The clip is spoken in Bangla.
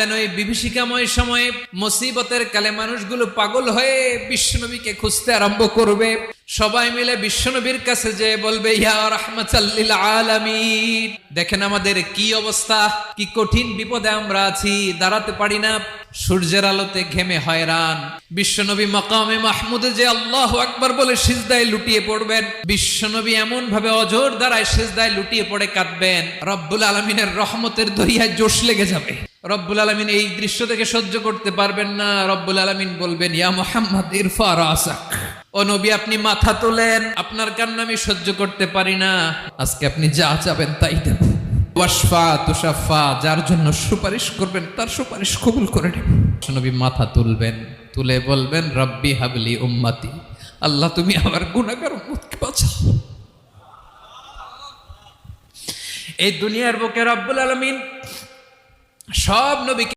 দেন ওই বিভীষিকাময় সময়ে মুসিবতের কালে মানুষগুলো পাগল হয়ে বিশ্বনবীকে খুঁজতে আরম্ভ করবে। সবাই মিলে বিশ্বনবীর কাছে যে বলবে দেখেন আমাদের কি অবস্থা, কি কঠিন বিপদে আমরা আছি, দাঁড়াতে পারি না। সূর্যের আলোতে ঘেমে হয়রান। বিশ্বনবী মকামে মাহমুদে যে আল্লাহ আকবার বলে সিজদায় লুটিয়ে পড়বেন, বিশ্বনবী এমন ভাবে অজোর দ্বারায় সিজদায় লুটিয়ে পড়ে কাঁদবেন। রব্বুল আলমিনের রহমতের দরিয়ায় জোশ লেগে যাবে। রব্বুল আলমিন এই দৃশ্য থেকে সহ্য করতে পারবেন না। রব্বুল আলমিন বলবেন, ইয়া মোহাম্মদ, ইরফা, রাসাক। ও নবী, আপনি মাথা তোলেন, আপনার কান্না আমি সহ্য করতে পারি না। আজকে আপনি যা চাবেন তাই দেব। ওয়াসফা তুষাফা যার জন্য সুপারিশ করবেন, তার সুপারিশ কবুল করে নেব। মাথা তুলবেন, তুলে বলবেন, রব্বি হাবলি উম্মাতি, আল্লাহ তুমি আমার গুণাগার উম্মতকে বাঁচাও। এই দুনিয়ার বুকে রব্বুল আলমিন সব নবীকে